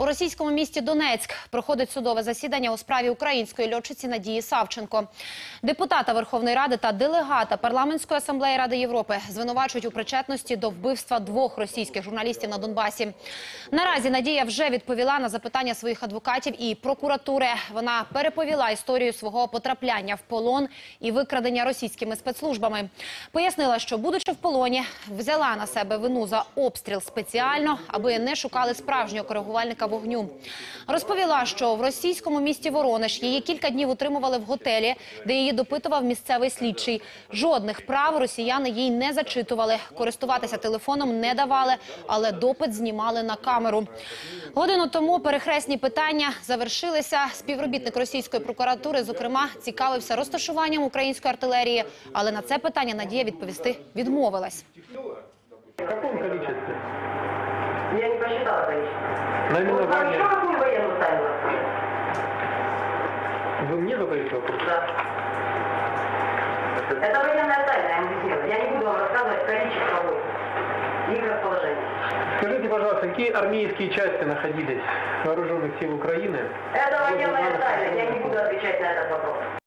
У російському місті Донецьк проходить судове засідання у справі української льотчиці Надії Савченко. Депутата Верховної Ради та делегата парламентської асамблеї Ради Європи звинувачують у причетності до вбивства двох російських журналістів на Донбасі. Наразі Надія вже відповіла на запитання своїх адвокатів і прокуратури. Вона переповіла історію свого потрапляння в полон і викрадення російськими спецслужбами. Пояснила, що будучи в полоні, взяла на себе вину за обстріл спеціально, аби не шукали справжнього коригувальника вогню. Розповіла, що в російському місті Воронеж її кілька днів утримували в готелі, де її допитував місцевий слідчий. Жодних прав росіяни їй не зачитували, користуватися телефоном не давали, але допит знімали на камеру. Годину тому перехресні питання завершилися. Співробітник російської прокуратури, зокрема, цікавився розташуванням української артилерії, але на це питання Надія відповісти відмовилась. В каком количестве? Я не посчитала количество. Наименование. Хорошо, какую военную тайну раскрыли? Вы мне задаете вопрос? Да. Это военная тайна, я. Я не буду вам рассказывать количество войск и их расположение. Скажите, пожалуйста, какие армейские части находились вооруженных сил Украины? Это военная тайна, я не буду отвечать на этот вопрос.